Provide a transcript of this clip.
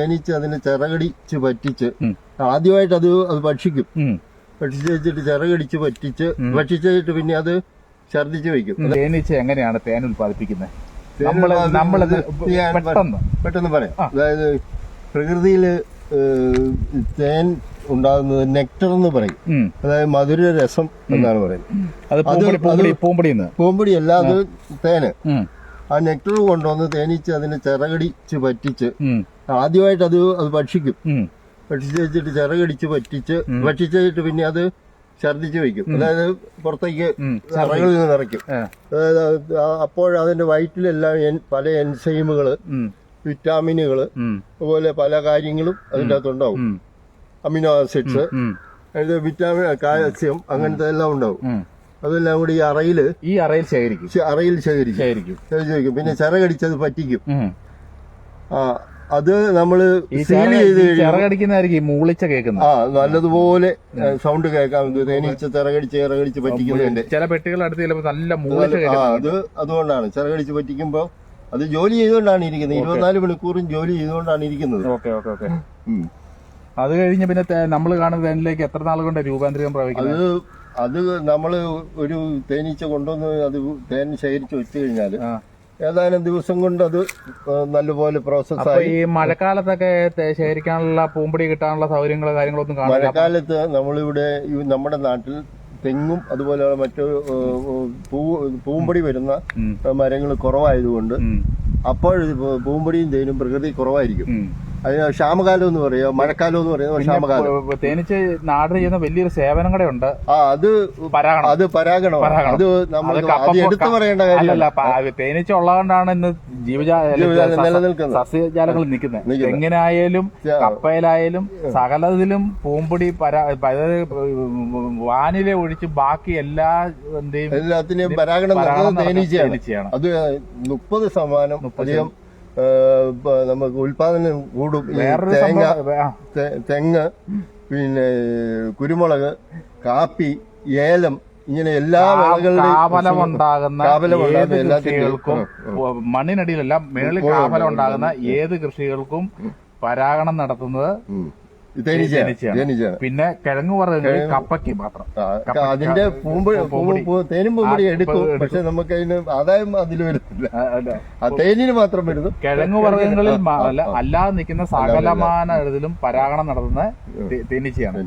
തേനീച്ച അതിനെ ചിറകടിച്ച് പറ്റിച്ച് ആദ്യമായിട്ട് അത് അത് ഭക്ഷിക്കും. ഭക്ഷിച്ച് വെച്ചിട്ട് ചിറകടിച്ച് പറ്റിച്ച് ഭക്ഷിച്ചിട്ട് പിന്നെ അത് ഛർദിച്ച് വെക്കും തേനീച്ച എങ്ങനെയാണ് തേൻ ഉത്പാദിപ്പിക്കുന്നത് പെട്ടെന്ന്. പെട്ടെന്ന് പറയാം. അതായത് പ്രകൃതിയിൽ തേൻ ഉണ്ടാകുന്നത് നെക്ടർ എന്ന് പറയും. അതായത് മധുര രസം എന്നാണ് പറയുന്നത്. അത് പൂമ്പൊടി പൂമ്പൊടി അല്ലാതെ തേന്. ആ നെക്ടർ കൊണ്ടുവന്ന് തേനീച്ച അതിനെ ചിറകടിച്ച് പറ്റിച്ച്. ആദ്യമായിട്ട് അത് അത് ഭക്ഷിക്കും. ഭക്ഷിച്ച് വെച്ചിട്ട് ചിറകടിച്ച് പറ്റിച്ച് ഭക്ഷിച്ചിട്ട് പിന്നെ അത് ഛർദ്ദിച്ച് വെക്കും അതായത് പുറത്തേക്ക്. ചിറകളിൽ നിന്ന് നിറയ്ക്കും. അതായത് അപ്പോഴതിന്റെ വയറ്റിലെല്ലാം പല എൻസൈമുകൾ വിറ്റാമിനുകൾ വിറ്റാമിനുകൾ. അതുപോലെ പല കാര്യങ്ങളും അതിന്റെ അകത്തുണ്ടാവും. Amino acids. അത് വിറ്റാമിൻ കാൽസ്യം അങ്ങനത്തെ എല്ലാം ഉണ്ടാവും. അതെല്ലാം കൂടി ഈ അറയിൽ ഈ അറയിൽ ശേഖരിക്കും. അറയിൽ ശേഖരിക്കും. ശേഖരിക്കും. പിന്നെ ചിറകടിച്ചത് പറ്റിക്കും. ആ. അത് നമ്മൾ സീൽ ചെയ്ത് ചിറകടിക്കുന്നതായിരിക്കും മൂളിച്ച കേൾക്കുന്നത്. ആ നല്ലതുപോലെ സൗണ്ട് കേൾക്കാം തേനീച്ച ചിറകടിച്ച് ചിറകടിച്ച് പറ്റിക്കുന്നുണ്ട്. ചില പെട്ടികൾ അടുത്ത് ചിലപ്പോൾ നല്ല മൂളിച്ച അത് അതുകൊണ്ടാണ്. ചിറകടിച്ച് പറ്റിക്കുമ്പോൾ അത് ജോലി ചെയ്തുകൊണ്ടാണ് ഇരിക്കുന്നത്. ഇരുപത്തിനാല് മണിക്കൂറും ജോലി ചെയ്തുകൊണ്ടാണ് ഇരിക്കുന്നത്. Okay okay okay. അത് കഴിഞ്ഞ് പിന്നെ നമ്മൾ കാണുന്ന തേനിലേക്ക് എത്ര നാൾ കൊണ്ട് രൂപാന്തരം പ്രവഹിക്കുന്നത്? അത് അത് നമ്മൾ ഒരു തേനീച്ച കൊണ്ടുവന്ന് അത് തേൻ ശേഖരിച്ച് വെച്ച് കഴിഞ്ഞാൽ ആ. ഏതാനും ദിവസം കൊണ്ട് അത് നല്ലപോലെ പ്രോസസ് പ്രോസസ്സായി ഈ മഴക്കാലത്തൊക്കെ ശേഖരിക്കാനുള്ള പൂമ്പടി കിട്ടാനുള്ള സൗകര്യങ്ങളോ കാര്യങ്ങളൊന്നും കാണാം മഴക്കാലത്ത് നമ്മളിവിടെ ഈ നമ്മുടെ നാട്ടിൽ തെങ്ങും അതുപോലെ മറ്റു പൂ പൂമ്പടി വരുന്ന മരങ്ങൾ കുറവായതുകൊണ്ട് അപ്പോഴും അപ്പോൾ പൂമ്പടിയും തേനും പ്രകൃതി കുറവായിരിക്കും. അതിന് ക്ഷാമകാലം എന്ന് പറയുക മഴക്കാലം എന്ന് പറയുന്നത് ക്ഷാമകാലം തേനീച്ച നാടിന് ചെയ്യുന്ന വലിയൊരു സേവനം കൂടെ ഉണ്ട്. ആ അത് പരാഗണം. അത് പരാഗണം. അത് നമ്മൾ എടുത്തു പറയേണ്ട കാര്യമല്ല തേനീച്ച ഉള്ളതുകൊണ്ടാണ് ഇന്ന് ജീവജാല നിലനിൽക്കുന്നത്. സസ്യജാലങ്ങൾ നിൽക്കുന്നത്. എങ്ങനായാലും തെങ്ങിനായാലും. കപ്പയിലായാലും സകലതിലും പൂമ്പൊടി പരാ വാനിലെ ഒഴിച്ച് ബാക്കി എല്ലാ എന്തെയും എല്ലാത്തിനെയും പരാഗണം തേനീച്ചയാണ്. അത് മുപ്പത് ശതമാനം അധികം നമുക്ക് ഉൽപാദനം കൂടും. തേങ്ങ തെങ്ങ് പിന്നെ കുരുമുളക് കാപ്പി ഏലം ഇങ്ങനെ എല്ലാ കാവലം ഉണ്ടാകുന്ന കൃഷികൾക്കും മണ്ണിനടിയിലല്ല മേളിൽ കാവലം ഉണ്ടാകുന്ന ഏത് കൃഷികൾക്കും പരാഗണം നടത്തുന്നത് തേനീച്ചയാണ്. പിന്നെ കിഴങ്ങ് വർഗങ്ങളിൽ കപ്പയ്ക്ക് മാത്രം. അതിന്റെ തേനും പൂമ്പൊടി എടുക്കും. പക്ഷെ നമുക്ക് അതിന് ആദായം അതിൽ വരുന്നില്ല തേനിന് മാത്രം വരുന്നു. കിഴങ്ങ് വർഗങ്ങളിൽ. അല്ലാതെ നിൽക്കുന്ന സകലമാന ഇതിലും പരാഗണം നടത്തുന്ന തേനീച്ചയാണ്.